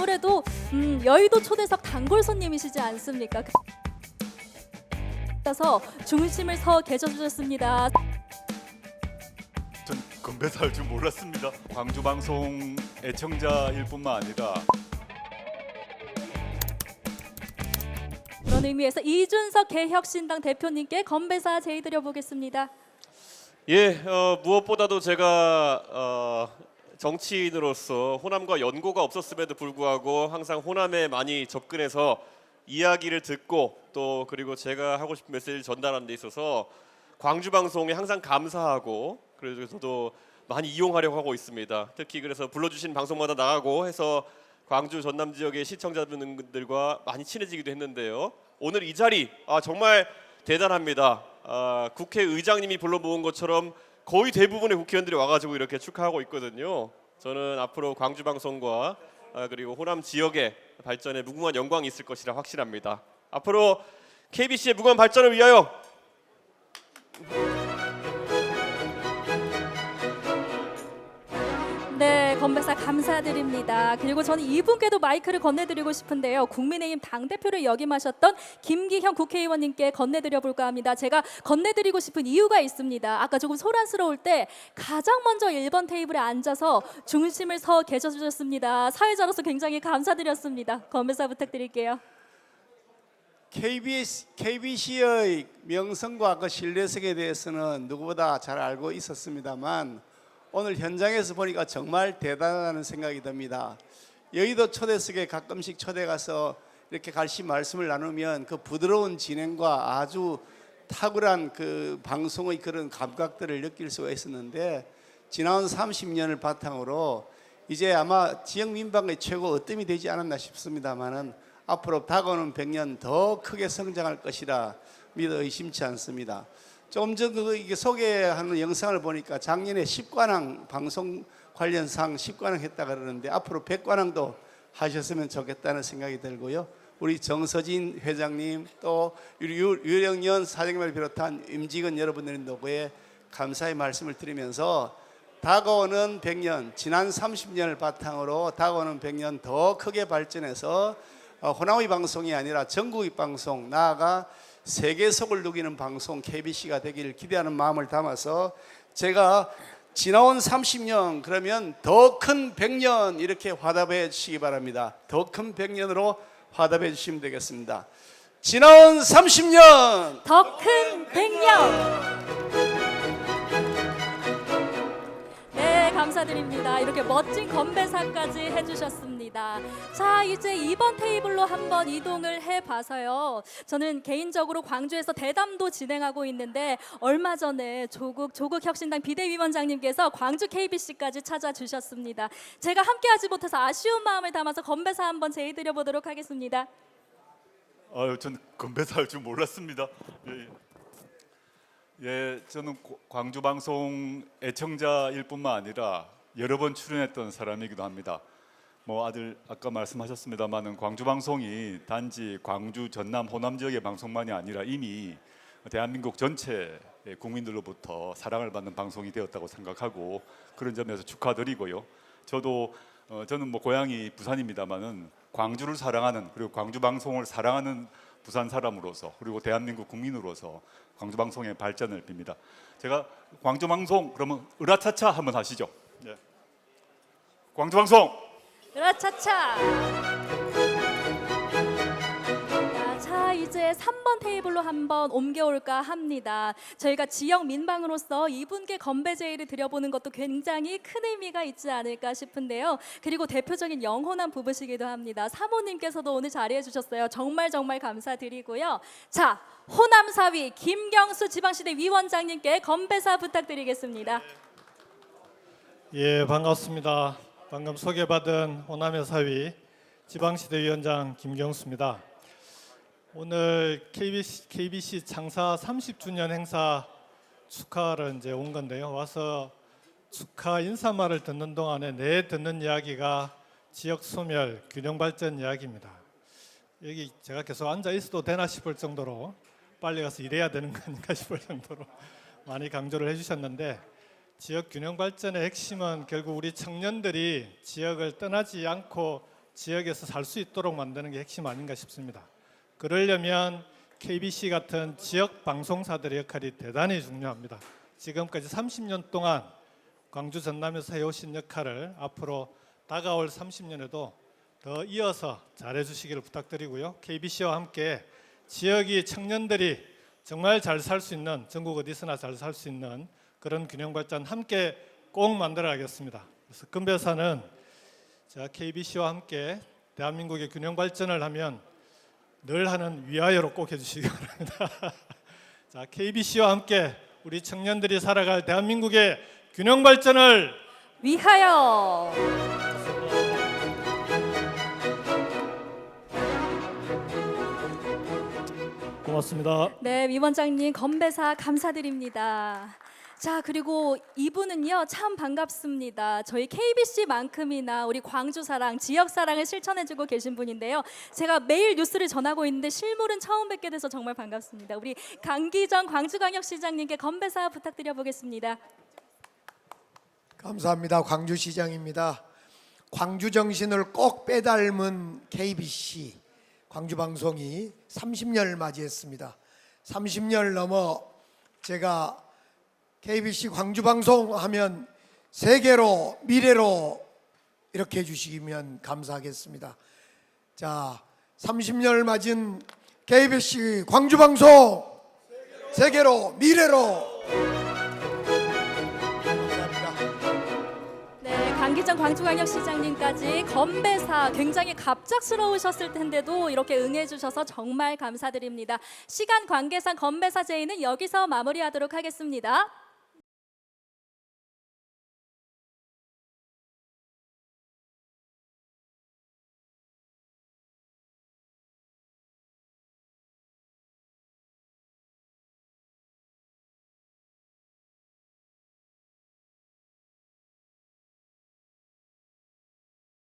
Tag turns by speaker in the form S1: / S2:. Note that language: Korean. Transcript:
S1: 아무래도 음, 여의도 초대석 단골 손님이시지 않습니까? 그래서 중심을 서 계셔주셨습니다.
S2: 전 건배사 할 줄 몰랐습니다. 광주 방송 애청자일 뿐만 아니라
S1: 그런 의미에서 이준석 개혁신당 대표님께 건배사 제의 드려 보겠습니다.
S3: 예, 어, 무엇보다도 제가 어, 정치인으로서 호남과 연고가 없었음에도 불구하고 항상 호남에 많이 접근해서 이야기를 듣고 또 그리고 제가 하고 싶은 메시지를 전달하는 데 있어서 광주 방송에 항상 감사하고 그래서 저도 많이 이용하려고 하고 있습니다. 특히 그래서 불러주신 방송마다 나가고 해서 광주 전남 지역의 시청자분들과 많이 친해지기도 했는데요. 오늘 이 자리 아, 정말 대단합니다. 아, 국회의장님이 불러 모은 것처럼 거의 대부분의 국회의원들이 와가지고 이렇게 축하하고 있거든요. 저는 앞으로 광주 방송과 아, 그리고 호남 지역의 발전에 무궁한 영광이 있을 것이라 확신합니다. 앞으로 KBC의 무궁한 발전을 위하여
S1: 건배사 감사드립니다. 그리고 저는 이분께도 마이크를 건네드리고 싶은데요. 국민의힘 당대표를 역임하셨던 김기현 국회의원님께 건네드려 볼까 합니다. 제가 건네드리고 싶은 이유가 있습니다. 아까 조금 소란스러울 때 가장 먼저 1번 테이블에 앉아서 중심을 서 계셔주셨습니다. 사회자로서 굉장히 감사드렸습니다. 건배사 부탁드릴게요.
S4: KBS, KBC의 명성과 그 신뢰성에 대해서는 누구보다 잘 알고 있었습니다만 오늘 현장에서 보니까 정말 대단하다는 생각이 듭니다. 여의도 초대석에 가끔씩 초대 가서 이렇게 같이 말씀을 나누면 그 부드러운 진행과 아주 탁월한 그 방송의 그런 감각들을 느낄 수가 있었는데 지나온 30년을 바탕으로 이제 아마 지역 민방의 최고 어뜸이 되지 않았나 싶습니다만은 앞으로 다가오는 100년 더 크게 성장할 것이라 믿어 의심치 않습니다. 조금 전그 이게 소개하는 영상을 보니까 작년에 10관왕 방송 관련 상 10관왕 했다 그러는데 앞으로 100관왕도 하셨으면 좋겠다는 생각이 들고요. 우리 정서진 회장님 또 유- 유영연 사장님을 비롯한 임직원 여러분들의 노고에 감사의 말씀을 드리면서 다가오는 100년, 지난 30년을 바탕으로 다가오는 100년 더 크게 발전해서 어, 호남의 방송이 아니라 전국의 방송, 나아가 세계속을 누기는 방송 KBC가 되기를 기대하는 마음을 담아서 제가 지나온 30년 그러면 더 큰 100년 이렇게 화답해 주시기 바랍니다. 더 큰 100년으로 화답해 주시면 되겠습니다. 지나온 30년
S1: 더큰 백년. 감사드립니다. 이렇게 멋진 건배사까지 해주셨습니다. 자, 이제 2번 테이블로 한번 이동을 해봐서요. 저는 개인적으로 광주에서 대담도 진행하고 있는데 얼마 전에 조국 조국 혁신당 비대위원장님께서 광주 KBC까지 찾아주셨습니다. 제가 함께하지 못해서 아쉬운 마음을 담아서 건배사 한번 제의드려 보도록 하겠습니다.
S2: 아유 전 건배사 할 줄 몰랐습니다. 예, 예. 예, 저는 고- 광주 방송 애청자일 뿐만 아니라 여러 번 출연했던 사람이기도 합니다. 뭐 아들 아까 말씀하셨습니다만은 광주 방송이 단지 광주 전남 호남 지역의 방송만이 아니라 이미 대한민국 전체 국민들로부터 사랑을 받는 방송이 되었다고 생각하고 그런 점에서 축하드리고요. 저도 어, 저는 뭐 고향이 부산입니다만은 광주를 사랑하는 그리고 광주 방송을 사랑하는 부산 사람으로서 그리고 대한민국 국민으로서 광주 방송의 발전을 빕니다. 제가 광주 방송 그러면 으라차차 한번 하시죠. 네. 광주 방송
S1: 으라차차. 이제 3번 테이블로 한번 옮겨올까 합니다. 저희가 지역 민방으로서 이분께 건배 제의를 드려보는 것도 굉장히 큰 의미가 있지 않을까 싶은데요. 그리고 대표적인 영혼한 부부시기도 합니다. 사모님께서도 오늘 자리해 주셨어요. 정말 정말 감사드리고요. 자, 호남 사위 김경수 지방시대 위원장님께 건배사 부탁드리겠습니다.
S5: 예, 반갑습니다. 방금 소개받은 호남의 사위 지방시대 위원장 김경수입니다. 오늘 KBC, KBC 창사 30주년 행사 축하를 이제 온 건데요. 와서 축하 인사말을 듣는 동안에 내 듣는 이야기가 지역 소멸, 균형 발전 이야기입니다. 여기 제가 계속 앉아 있어도 되나 싶을 정도로 빨리 가서 일해야 되는 거 아닌가 싶을 정도로 많이 강조를 해주셨는데 지역 균형 발전의 핵심은 결국 우리 청년들이 지역을 떠나지 않고 지역에서 살 수 있도록 만드는 게 핵심 아닌가 싶습니다. 그러려면 KBC 같은 지역 방송사들의 역할이 대단히 중요합니다. 지금까지 30년 동안 광주 전남에서 해오신 역할을 앞으로 다가올 30년에도 더 이어서 잘해 주시기를 부탁드리고요. KBC와 함께 지역이 청년들이 정말 잘 살 수 있는 전국 어디서나 잘 살 수 있는 그런 균형 발전 함께 꼭 만들어 가겠습니다. 그래서 건배사는 자 KBC와 함께 대한민국의 균형 발전을 하면 늘 하는 위하여로 꼭 해주시기 바랍니다. 자 KBC와 함께 우리 청년들이 살아갈 대한민국의 균형 발전을
S1: 위하여.
S5: 고맙습니다.
S1: 네, 위원장님 건배사 감사드립니다. 자, 그리고 이분은요, 참 반갑습니다. 저희 KBC만큼이나 우리 광주 사랑, 지역 사랑을 실천해주고 계신 분인데요. 제가 매일 뉴스를 전하고 있는데 실물은 처음 뵙게 돼서 정말 반갑습니다. 우리 강기정 광주광역시장님께 건배사 부탁드려 보겠습니다.
S6: 감사합니다. 광주시장입니다. 광주 정신을 꼭 빼닮은 KBC 광주 방송이 30년을 맞이했습니다. 30년 넘어 제가 KBC 광주 방송 하면 세계로 미래로 이렇게 해주시면 감사하겠습니다. 자, 30년을 맞은 KBC 광주 방송 세계로 미래로.
S1: 네, 강기정 광주광역시장님까지 건배사 굉장히 갑작스러우셨을 텐데도 이렇게 응해주셔서 정말 감사드립니다. 시간 관계상 건배사 제의는 여기서 마무리하도록 하겠습니다.